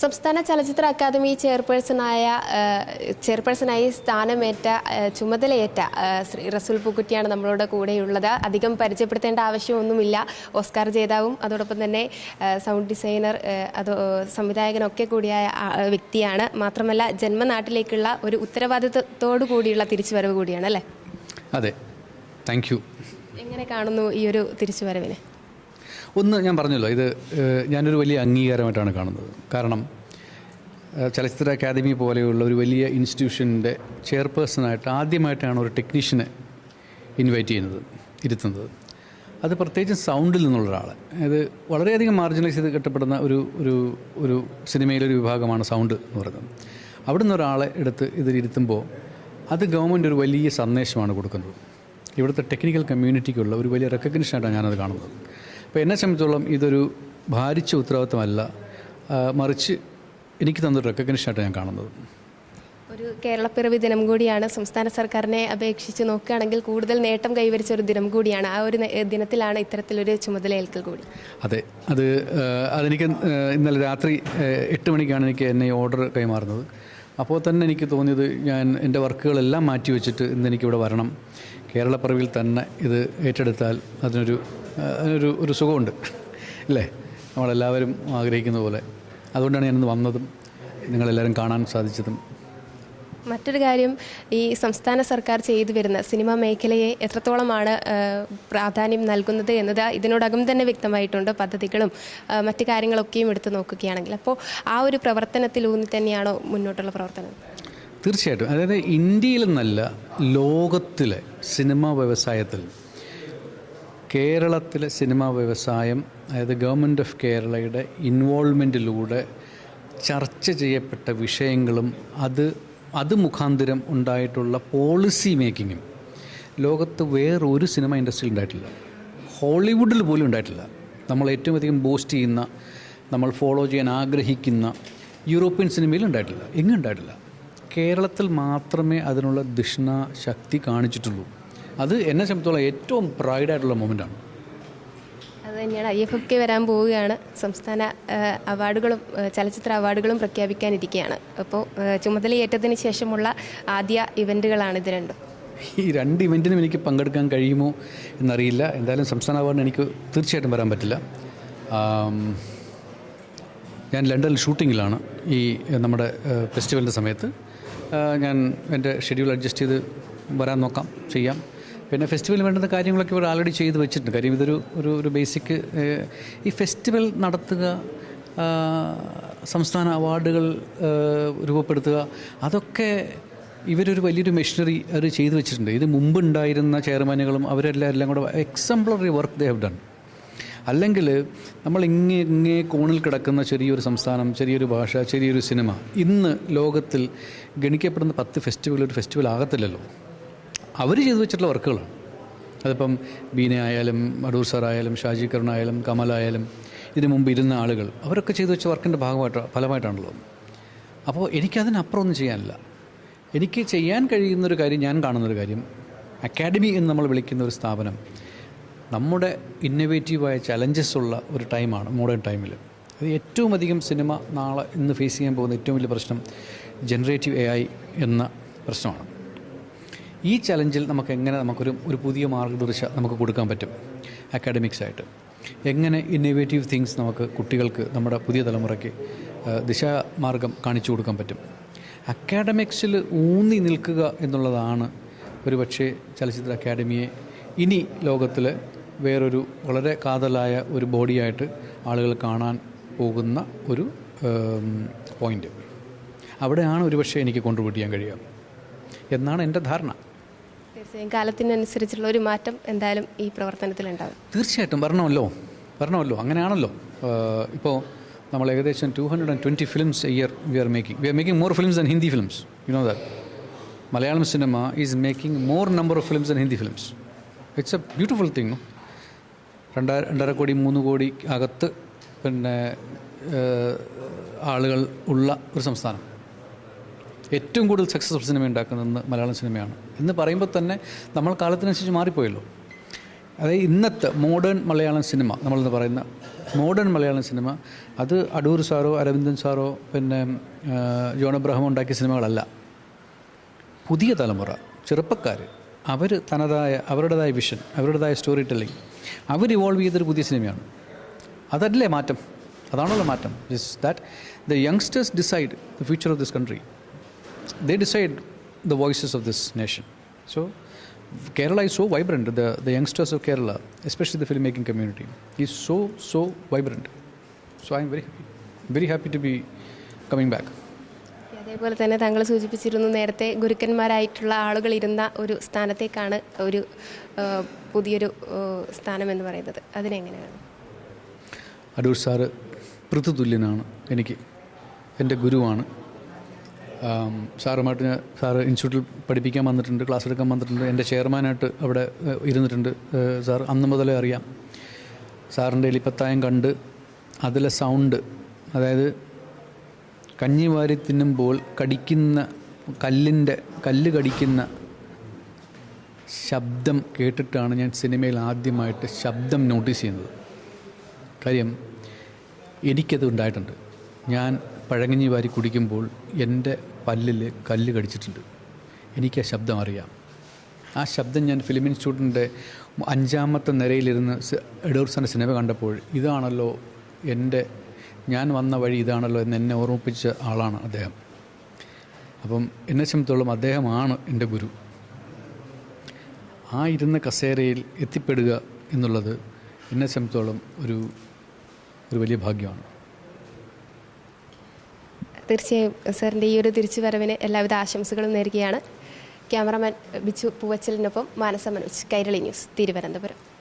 സംസ്ഥാന ചലച്ചിത്ര അക്കാദമി ചെയർപേഴ്സണായ ചെയർപേഴ്സണായി സ്ഥാനമേറ്റ ചുമതലയേറ്റ ശ്രീ റസൂൽ പൂക്കുറ്റിയാണ് നമ്മളോട് കൂടെയുള്ളത്. അധികം പരിചയപ്പെടുത്തേണ്ട ആവശ്യമൊന്നുമില്ല. ഓസ്കാർ ജേതാവും അതോടൊപ്പം തന്നെ സൗണ്ട് ഡിസൈനർ അത് സംവിധായകനൊക്കെ കൂടിയായ വ്യക്തിയാണ്. മാത്രമല്ല ജന്മനാട്ടിലേക്കുള്ള ഒരു ഉത്തരവാദിത്വത്തോടു കൂടിയുള്ള തിരിച്ചുവരവ് കൂടിയാണ് അല്ലേ? അതെ. Thank you. എങ്ങനെ കാണുന്നു ഈ ഒരു തിരിച്ചുവരവിനെ? ഒന്ന് ഞാൻ പറഞ്ഞല്ലോ ഇത് ഞാനൊരു വലിയ അംഗീകാരമായിട്ടാണ് കാണുന്നത്. കാരണം ചലച്ചിത്ര അക്കാദമി പോലെയുള്ള ഒരു വലിയ ഇൻസ്റ്റിറ്റ്യൂഷന്റെ ചെയർപേഴ്സണായിട്ട് ആദ്യമായിട്ടാണ് ഒരു ടെക്നീഷ്യനെ ഇൻവൈറ്റ് ചെയ്യുന്നത് ഇരുത്തുന്നത്. അത് പ്രത്യേകിച്ച് സൗണ്ടിൽ നിന്നുള്ള ഒരാൾ അതായത് വളരെയധികം മാർജിനലൈസ് ചെയ്ത് കെട്ടപ്പെടുന്ന ഒരു ഒരു ഒരു സിനിമയിലൊരു വിഭാഗമാണ് സൗണ്ട് എന്ന് പറയുന്നത്. അവിടുന്ന് ഒരാളെ എടുത്ത് ഇതിലിരുത്തുമ്പോൾ അത് ഗവൺമെന്റ് ഒരു വലിയ സന്ദേശമാണ് കൊടുക്കുന്നത്. ഇവിടുത്തെ ടെക്നിക്കൽ കമ്മ്യൂണിറ്റിക്കുള്ള ഒരു വലിയ റെക്കഗ്നിഷനായിട്ടാണ് ഞാനത് കാണുന്നത്. അപ്പോൾ എന്നെ സംബന്ധിച്ചോളം ഇതൊരു ഭാരിച്ച ഉത്തരവാദിത്തമല്ല. മറിച്ച് എനിക്ക് തന്നൊരു റെക്കഗ്നിഷനായിട്ട് ഞാൻ കാണുന്നത്. ഒരു കേരളപ്പിറവി ദിനം കൂടിയാണ്. സംസ്ഥാന സർക്കാരിനെ അപേക്ഷിച്ച് നോക്കുകയാണെങ്കിൽ കൂടുതൽ നേട്ടം കൈവരിച്ച ഒരു ദിനം കൂടിയാണ്. ആ ഒരു ദിനത്തിലാണ് ഇത്തരത്തിലൊരു ചുമതല ഏൽക്കൽ കൂടി. അതെ അത് അതെനിക്ക് ഇന്നലെ രാത്രി എട്ട് മണിക്കാണ് എനിക്ക് എന്നെ ഓർഡർ കൈമാറുന്നത്. അപ്പോൾ തന്നെ എനിക്ക് തോന്നിയത് ഞാൻ എന്റെ വർക്കുകളെല്ലാം മാറ്റി വെച്ചിട്ട് ഇന്ന് എനിക്കിവിടെ വരണം. കേരളപ്പിറവിൽ തന്നെ ഇത് ഏറ്റെടുത്താൽ അതിനൊരു അതിനൊരു ഒരു സുഖമുണ്ട്. അല്ലേ? നമ്മളെല്ലാവരും ആഗ്രഹിക്കുന്ന പോലെ. അതുകൊണ്ടാണ് ഞാനിന്ന് വന്നതും നിങ്ങളെല്ലാവരും കാണാൻ സാധിച്ചതും. മറ്റൊരു കാര്യം ഈ സംസ്ഥാന സർക്കാർ ചെയ്തു വരുന്ന സിനിമാ മേഖലയെ എത്രത്തോളമാണ് പ്രാധാന്യം നൽകുന്നത് എന്നത് ഇതിനോടകം തന്നെ വ്യക്തമായിട്ടുണ്ട്. പദ്ധതികളും മറ്റു കാര്യങ്ങളൊക്കെയും എടുത്തു നോക്കുകയാണെങ്കിൽ. അപ്പോൾ ആ ഒരു പ്രവർത്തനത്തിലൂന്നി തന്നെയാണോ മുന്നോട്ടുള്ള പ്രവർത്തനം? തീർച്ചയായിട്ടും. അതായത് ഇന്ത്യയിൽ നിന്നല്ല ലോകത്തിലെ സിനിമാ വ്യവസായത്തിൽ കേരളത്തിലെ സിനിമാ വ്യവസായം അതായത് ഗവൺമെന്റ് ഓഫ് കേരളയുടെ ഇൻവോൾവ്മെന്റിലൂടെ ചർച്ച ചെയ്യപ്പെട്ട വിഷയങ്ങളും അത് അത് മുഖാന്തരം ഉണ്ടായിട്ടുള്ള പോളിസി മേക്കിങ്ങും ലോകത്ത് വേറൊരു സിനിമ ഇൻഡസ്ട്രിയിൽ ഉണ്ടായിട്ടില്ല. ഹോളിവുഡിൽ പോലും ഉണ്ടായിട്ടില്ല. നമ്മൾ ഏറ്റവും അധികം ബൂസ്റ്റ് ചെയ്യുന്ന നമ്മൾ ഫോളോ ചെയ്യാൻ ആഗ്രഹിക്കുന്ന യൂറോപ്യൻ സിനിമയിൽ ഉണ്ടായിട്ടില്ല. എങ്ങും ഉണ്ടായിട്ടില്ല. കേരളത്തിൽ മാത്രമേ അതിനുള്ള ദിഷ്ണ ശക്തി കാണിച്ചിട്ടുള്ളൂ. അത് എന്നെ സംബന്ധിച്ചോളം ഏറ്റവും പ്രൈഡായിട്ടുള്ള മൊമെന്റാണ് അത് തന്നെയാണ്. ഐ എഫ് എഫ് കെ വരാൻ പോവുകയാണ്. സംസ്ഥാന അവാർഡുകളും ചലച്ചിത്ര അവാർഡുകളും പ്രഖ്യാപിക്കാനിരിക്കുകയാണ്. അപ്പോൾ ചുമതലയേറ്റതിന് ശേഷമുള്ള ആദ്യ ഇവന്റുകളാണ് ഇത് രണ്ടും. ഈ രണ്ട് ഇവന്റിനും എനിക്ക് പങ്കെടുക്കാൻ കഴിയുമോ എന്നറിയില്ല. എന്തായാലും സംസ്ഥാന അവാർഡിന് എനിക്ക് തീർച്ചയായിട്ടും വരാൻ പറ്റില്ല. ഞാൻ ലണ്ടനിൽ ഷൂട്ടിങ്ങിലാണ് ഈ നമ്മുടെ ഫെസ്റ്റിവലിന്റെ സമയത്ത്. ഞാൻ എന്റെ ഷെഡ്യൂൾ അഡ്ജസ്റ്റ് ചെയ്ത് വരാൻ നോക്കാം ചെയ്യാം. പിന്നെ ഫെസ്റ്റിവലിന് വേണ്ടുന്ന കാര്യങ്ങളൊക്കെ ഇവർ ആൾറെഡി ചെയ്ത് വെച്ചിട്ടുണ്ട്. കാര്യം ഇതൊരു ഒരു ഒരു ബേസിക് ഈ ഫെസ്റ്റിവൽ നടത്തുക സംസ്ഥാന അവാർഡുകൾ രൂപപ്പെടുത്തുക അതൊക്കെ ഇവരൊരു വലിയൊരു മെഷീനറി അവർ ചെയ്തു വെച്ചിട്ടുണ്ട്. ഇത് മുമ്പുണ്ടായിരുന്ന ചെയർമാനുകളും അവരെല്ലാം എല്ലാം കൂടെ exemplary work they have done അല്ലെങ്കിൽ നമ്മൾ ഇങ്ങേ ഇങ്ങേ കോണിൽ കിടക്കുന്ന ചെറിയൊരു സംസ്ഥാനം ചെറിയൊരു ഭാഷ ചെറിയൊരു സിനിമ ഇന്ന് ലോകത്തിൽ ഗണിക്കപ്പെടുന്ന പത്ത് ഫെസ്റ്റിവൽ ഒരു ഫെസ്റ്റിവൽ ആകത്തില്ലല്ലോ. അവർ ചെയ്തു വെച്ചിട്ടുള്ള വർക്കുകളാണ്. അതിപ്പം ബീന ആയാലും അടൂർ സാറായാലും ഷാജി കരുണായാലും കമലായാലും ഇതിനു മുമ്പ് ഇരുന്ന ആളുകൾ അവരൊക്കെ ചെയ്തു വെച്ച വർക്കിന്റെ ഭാഗമായിട്ട് ഫലമായിട്ടാണല്ലോ. അപ്പോൾ എനിക്കതിനപ്പുറം ഒന്നും ചെയ്യാനില്ല. എനിക്ക് ചെയ്യാൻ കഴിയുന്നൊരു കാര്യം ഞാൻ കാണുന്നൊരു കാര്യം അക്കാഡമി എന്ന് നമ്മൾ വിളിക്കുന്ന ഒരു സ്ഥാപനം നമ്മുടെ ഇന്നൊവേറ്റീവായ ചലഞ്ചസ് ഉള്ള ഒരു ടൈമാണ് മോഡേൺ ടൈമിൽ അത് ഏറ്റവും അധികം സിനിമ നാളെ ഇന്ന് ഫേസ് ചെയ്യാൻ പോകുന്ന ഏറ്റവും വലിയ പ്രശ്നം ജനറേറ്റീവ് എ ഐ എന്ന പ്രശ്നമാണ്. ഈ ചലഞ്ചിൽ നമുക്ക് എങ്ങനെ നമുക്കൊരു ഒരു പുതിയ മാർഗദർശ നമുക്ക് കൊടുക്കാൻ പറ്റും? അക്കാഡമിക്സ് ആയിട്ട്. എങ്ങനെ ഇന്നൊവേറ്റീവ് തിങ്സ് നമുക്ക് കുട്ടികൾക്ക് നമ്മുടെ പുതിയ തലമുറയ്ക്ക് ദിശാമാർഗം കാണിച്ചു കൊടുക്കാൻ പറ്റും? അക്കാഡമിക്സിൽ ഊന്നി നിൽക്കുക എന്നുള്ളതാണ് ഒരുപക്ഷേ ചലച്ചിത്ര അക്കാഡമിയെ ഇനി ലോകത്തിൽ വേറൊരു വളരെ കാതലായ ഒരു ബോഡിയായിട്ട് ആളുകൾ കാണാൻ പോകുന്ന ഒരു പോയിന്റ് അവിടെയാണ് ഒരുപക്ഷെ എനിക്ക് കോൺട്രിബ്യൂട്ട് ചെയ്യാൻ കഴിയുക. എന്നാണ് എന്റെ ധാരണ. തീർച്ചയായും കാലത്തിനനുസരിച്ചുള്ള ഒരു മാറ്റം എന്തായാലും ഈ പ്രവർത്തനത്തിലുണ്ടാകും. തീർച്ചയായിട്ടും പറഞ്ഞല്ലോ പറഞ്ഞല്ലോ അങ്ങനെയാണല്ലോ. ഇപ്പോൾ നമ്മൾ ഏകദേശം two hundred and twenty films year we are making we are making more films and Hindi films you know that Malayalam cinema is making more number of films and Hindi films it's a beautiful thing രണ്ടായിരം രണ്ടര കോടി മൂന്ന് കോടി അകത്ത് പിന്നെ ആളുകൾ ഉള്ള ഒരു സംസ്ഥാനം. ഏറ്റവും കൂടുതൽ സക്സസ്ഫുൾ സിനിമ ഉണ്ടാക്കുന്നത് മലയാളം സിനിമയാണ് എന്ന് പറയുമ്പോൾ തന്നെ നമ്മൾ കാലത്തിനനുസരിച്ച് മാറിപ്പോയല്ലോ. അതായത് ഇന്നത്തെ മോഡേൺ മലയാളം സിനിമ നമ്മളെന്ന് പറയുന്ന മോഡേൺ മലയാളം സിനിമ അത് അടൂർ സാറോ അരവിന്ദൻ സാറോ പിന്നെ ജോൺ അബ്രഹാം ഉണ്ടാക്കിയ സിനിമകളല്ല പുതിയ തലമുറ ചെറുപ്പക്കാർ അവർ തനതായ അവരുടേതായ വിഷൻ അവരുടേതായ സ്റ്റോറി ടെല്ലിംഗ് അവർ ഇവോൾവ് ചെയ്തൊരു പുതിയ സിനിമയാണ്. അതല്ലേ മാറ്റം? അതാണല്ലോ മാറ്റം. Is that the youngsters decide the future of this country the decide the voices of this nation so Kerala is so vibrant the the youngsters of Kerala especially the film making community is so so vibrant so I'm very happy very happy to be coming back അതേപോലെ തന്നെ താങ്കൾ സൂചിപ്പിച്ചിരുന്നു നേരത്തെ ഗുരുക്കന്മാരായിട്ടുള്ള ആളുകൾ ഇരുന്ന ഒരു സ്ഥാനത്തേക്കാണ് ഒരു പുതിയൊരു സ്ഥാനം എന്ന് പറയുന്നത്. അതിനെങ്ങനെയാണ്? അടൂർ സാറ് പൃഥുതുല്യനാണ് എനിക്ക് എന്റെ ഗുരുവാണ്. സാറുമായിട്ട് ഞാൻ സാറ് ഇൻസ്റ്റിറ്റ്യൂട്ടിൽ പഠിപ്പിക്കാൻ വന്നിട്ടുണ്ട് ക്ലാസ് എടുക്കാൻ വന്നിട്ടുണ്ട്. എന്റെ ചെയർമാനായിട്ട് അവിടെ ഇരുന്നിട്ടുണ്ട്. സാർ അന്ന് മുതലേ അറിയാം. സാറിന്റെ എലിപ്പത്തായം കണ്ട് അതിലെ സൗണ്ട് അതായത് കഞ്ഞി വാരി തിന്നുമ്പോൾ കടിക്കുന്ന കല്ലിന്റെ കല്ല് കടിക്കുന്ന ശബ്ദം കേട്ടിട്ടാണ് ഞാൻ സിനിമയിൽ ആദ്യമായിട്ട് ശബ്ദം നോട്ടീസ് ചെയ്യുന്നത്. കാര്യം എനിക്കത് ഉണ്ടായിട്ടുണ്ട്. ഞാൻ പഴങ്ങഞ്ഞി വാരി കുടിക്കുമ്പോൾ എന്റെ പല്ലിൽ കല്ല് കടിച്ചിട്ടുണ്ട്. എനിക്ക് ആ ശബ്ദം അറിയാം. ആ ശബ്ദം ഞാൻ ഫിലിം ഇൻസ്റ്റിറ്റ്യൂട്ടിന്റെ അഞ്ചാമത്തെ നിരയിലിരുന്ന് എഡോർസന്റെ സിനിമ കണ്ടപ്പോൾ ഇതാണല്ലോ എന്റെ ഞാൻ വന്ന വഴി ഇതാണല്ലോ എന്ന് എന്നെ ഓർമ്മിപ്പിച്ച ആളാണ് അദ്ദേഹം. അപ്പം എന്നെ സംബന്ധിച്ചോളം അദ്ദേഹമാണ് എന്റെ ഗുരു. ആ ഇരുന്ന കസേരയിൽ എത്തിപ്പെടുക എന്നുള്ളത് എന്നെ സംബന്ധിച്ചോളം ഒരു ഒരു വലിയ ഭാഗ്യമാണ്. തീർച്ചയായും സാറിന്റെ ഈ ഒരു തിരിച്ചു വരവിന് എല്ലാവിധ ആശംസകളും നേരുകയാണ്. ക്യാമറമാൻ ബിച്ചു പൂവച്ചലിനൊപ്പം മാനസ മനോജ് കൈരളി ന്യൂസ് തിരുവനന്തപുരം.